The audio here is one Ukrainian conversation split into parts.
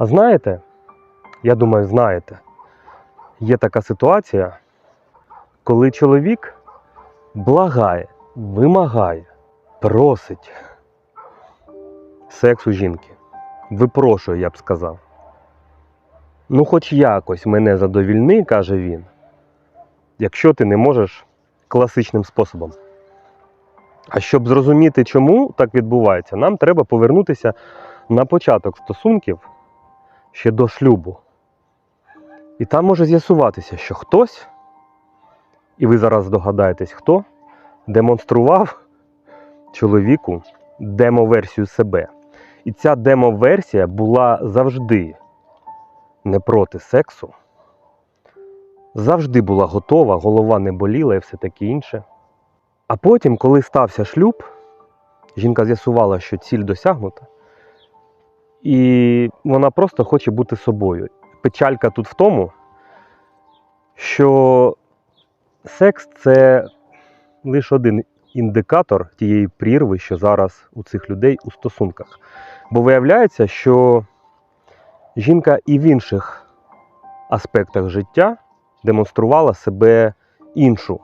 А знаєте, я думаю, знаєте, є така ситуація, коли чоловік благає, вимагає, просить сексу жінки. Випрошує, я б сказав. Ну, хоч якось мене задовільни, каже він, якщо ти не можеш класичним способом. А щоб зрозуміти, чому так відбувається, нам треба повернутися на початок стосунків ще до шлюбу. І там може з'ясуватися, що хтось, і ви зараз здогадаєтесь, хто демонстрував чоловіку демо-версію себе. І ця демо-версія була завжди не проти сексу, завжди була готова, голова не боліла і все таке інше. А потім, коли стався шлюб, жінка з'ясувала, що ціль досягнута, і вона просто хоче бути собою. Печалька тут в тому, що секс це лише один індикатор тієї прірви, що зараз у цих людей у стосунках. Бо виявляється, що жінка і в інших аспектах життя демонструвала себе іншу.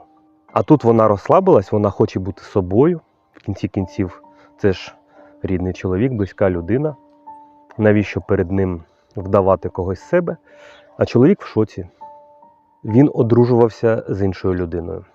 А тут вона розслабилась, вона хоче бути собою. В кінці кінців це ж рідний чоловік, близька людина. Навіщо перед ним вдавати когось себе? А чоловік в шоці. Він одружувався з іншою людиною.